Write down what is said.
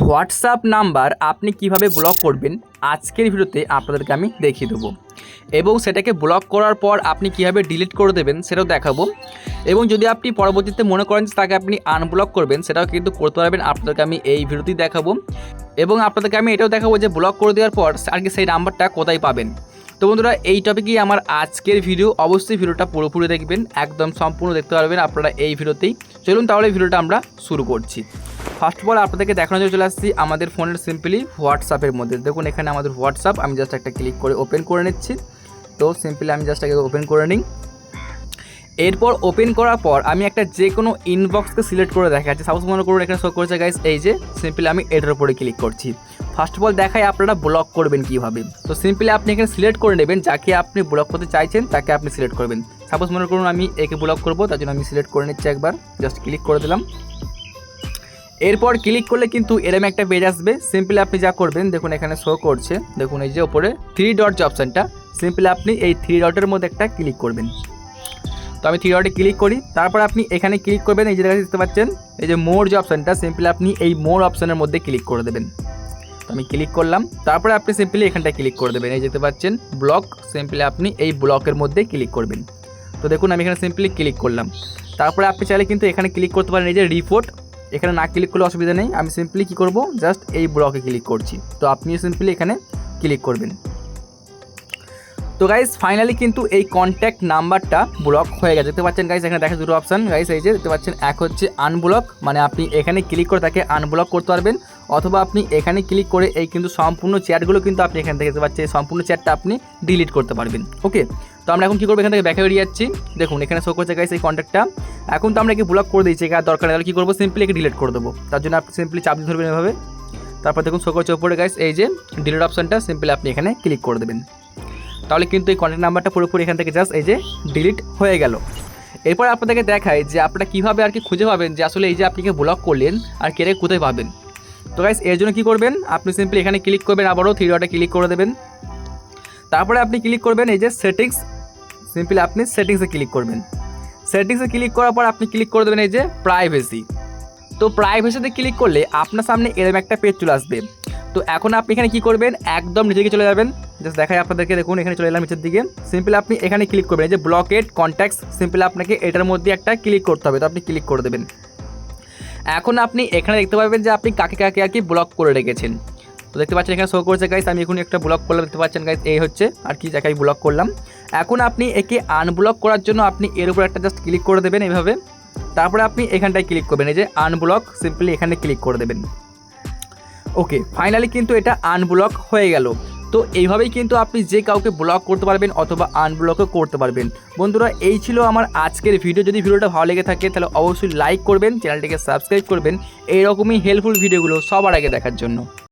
WhatsApp number আপনি কীভাবে block করবেন, আজকের ভিডিওতে আপনাদেরকে আমি দেখিয়ে দেবো। এবং সেটাকে ব্লক করার পর আপনি কীভাবে ডিলিট করে দেবেন, সেটাও দেখাবো। এবং যদি আপনি পরবর্তীতে মনে করেন যে তাকে আপনি আনব্লক করবেন, সেটাও কিন্তু করতে পারবেন। আপনাদেরকে আমি এই ভিডিওতেই দেখাবো। এবং আপনাদেরকে আমি এটাও দেখাবো যে ব্লক করে দেওয়ার পর আর কি সেই নাম্বারটা কোথায় পাবেন। তো বন্ধুরা, এই টপিকই আমার আজকের ভিডিও। অবশ্যই ভিডিওটা পুরোপুরি দেখবেন, একদম সম্পূর্ণ দেখতে পারবেন আপনারা এই ভিডিওতেই। চলুন তাহলে ভিডিওটা আমরা শুরু করছি। ফার্স্ট অফ অল আপনাদেরকে দেখানোর জন্য চলে আসছি আমাদের ফোনের সিম্পলি হোয়াটসঅ্যাপের মধ্যে। দেখুন, এখানে আমাদের হোয়াটসঅ্যাপ আমি জাস্ট একটা ক্লিক করে ওপেন করে নিচ্ছি। তো সিম্পলি আমি জাস্ট আগে ওপেন করে নিই। এরপর ওপেন করার পর আমি একটা যে কোনো ইনবক্সকে সিলেক্ট করে দেখাচ্ছি সাপোজ মনে করুন এখানে শো করেছে গাইস এই যে সিম্পলি আমি এটার উপরে ক্লিক করছি। ফার্স্ট অফ অল দেখাই আপনারা ব্লক করবেন কীভাবে। তো সিম্পলি আপনি এখানে সিলেক্ট করে নেবেন, যাকে আপনি ব্লক করতে চাইছেন, তাকে আপনি সিলেক্ট করবেন। সাপোজ মনে করুন আমি একে ব্লক করব, তার জন্য আমি সিলেক্ট করে নিচ্ছি একবার। জাস্ট ক্লিক করে দিলাম। এরপর ক্লিক করলে কিন্তু এরম একটা পেজ আসবে। সিম্পলি আপনি যা করবেন, দেখুন এখানে শো করছে। দেখুন এই যে ওপরে থ্রি ডট যে অপশানটা সিম্পলি আপনি এই থ্রি ডটের মধ্যে একটা ক্লিক করবেন। তো আমি থ্রি ডটে ক্লিক করি। তারপর আপনি এখানে ক্লিক করবেন, এই যে দেখা দেখতে পাচ্ছেন? এই যে মোর যে অপশানটা সিম্পলি আপনি এই মোর অপশানের মধ্যে ক্লিক করে দেবেন। তো আমি ক্লিক করলাম। তারপরে আপনি সিম্পলি এখানটায় ক্লিক করে দেবেন। এই দেখতে পাচ্ছেন ব্লক সিম্পলি আপনি এই ব্লকের মধ্যে ক্লিক করবেন। তো দেখুন, আমি এখানে সিম্পলি ক্লিক করলাম। তারপরে আপনি চাইলে কিন্তু এখানে ক্লিক করতে পারেন, এই যে রিপোর্ট এখানে না ক্লিক করলে অসুবিধা নেই। আমি সিম্পলি কী করব? জাস্ট এই ব্লকে ক্লিক করছি। তো আপনিও সিম্পলি এখানে ক্লিক করবেন। তো গাইজ ফাইনালি কিন্তু এই কন্ট্যাক্ট নাম্বারটা ব্লক হয়ে গেছে। দেখতে পাচ্ছেন গাইজ এখানে দেখা দুটো অপশান গাইজ এই যে দেখতে পাচ্ছেন, এক হচ্ছে আনব্লক মানে আপনি এখানে ক্লিক করে তাকে আনব্লক করতে পারবেন। অথবা আপনি এখানে ক্লিক করে এই কিন্তু সম্পূর্ণ চ্যাটগুলো কিন্তু আপনি এখান থেকে দেখতে পাচ্ছেন সম্পূর্ণ চ্যাটটা আপনি ডিলিট করতে পারবেন। ওকে তো আমরা এখন কী করব? এখান থেকে ব্যাকে বেরিয়ে যাচ্ছি। দেখুন, এখানে শো করছে গাইজ এই কন্ট্যাক্টটা এখন তো আমরা একে ব্লক করে দিয়েছি এখানে দরকার নেই। তাহলে কী করব? সিম্পলি একে ডিলিট করে দেবো। তার জন্য আপনি সিম্পলি চাপ দিয়ে ধরবেন এভাবে। তারপর দেখুন শো করছে ওপরে গাইজ এই যে ডিলিট অপশানটা সিম্পলি আপনি এখানে ক্লিক করে দেবেন। তাহলে কিন্তু এই কন্ট্যাক্ট নাম্বারটা পুরোপুরি এখান থেকে জাস্ট এই যে ডিলিট হয়ে গেল। এরপর আপনাদেরকে দেখায় যে আপনারা কীভাবে আর কি খুঁজে পাবেন যে আসলে এই যে আপনি ব্লক করলেন, আর কেড়ে কোথায় পাবেন। তো গাইস এর জন্য কী করবেন? আপনি সিম্পলি এখানে ক্লিক করবেন, আবারও থ্রি ডটে ক্লিক করে দেবেন। তারপরে আপনি ক্লিক করবেন এই যে সেটিংস সিম্পলি আপনি সেটিংসে ক্লিক করবেন। সেটিংসে ক্লিক করার পর আপনি ক্লিক করে দেবেন এই যে প্রাইভেসি তো প্রাইভেসিতে ক্লিক করলে আপনার সামনে এরকম একটা পেজ চলে আসবে। তো এখন আপনি এখানে কি করবেন? একদম নিচে চলে যাবেন। জাস্ট দেখাই আপনাদেরকে, দেখুন, এখানে চলে এলাম নিচের দিকে। সিম্পল আপনি এখানে ক্লিক করবেন। এই যে ব্লকেট কন্ট্যাক্টস সিম্পল আপনাকে এটার মধ্যে একটা ক্লিক করতে হবে। তো আপনি ক্লিক করে দেবেন। এখন আপনি এখানে দেখতে পাবেন যে আপনি কাকে কাকে আর কি ব্লক করে রেখেছেন। তো দেখতে পাচ্ছেন এখানে শো করছে গাইস আমি এখন একটা ব্লক করলাম, দেখতে পাচ্ছেন গাইস এই হচ্ছে আর কি আমি ব্লক করলাম। এখন আপনি একে আনব্লক করার জন্য আপনি এর উপর একটা জাস্ট ক্লিক করে দেবেন এইভাবে তারপরে আপনি এখানটায় ক্লিক করবেন, এই যে আনব্লক সিম্পলি এখানে ক্লিক করে দেবেন। ওকে ফাইনালি কিন্তু এটা আনব্লক হয়ে গেল। তো এইভাবেই কিন্তু আপনি যে কাউকে ব্লক করতে পারবেন অথবা আনব্লকও করতে পারবেন। বন্ধুরা, এই ছিল আমার আজকের ভিডিও যদি ভিডিওটা ভালো লেগে থাকে, তাহলে অবশ্যই লাইক করবেন চ্যানেলটিকে সাবস্ক্রাইব করবেন। এইরকমই হেল্পফুল ভিডিওগুলো সবার আগে দেখার জন্য।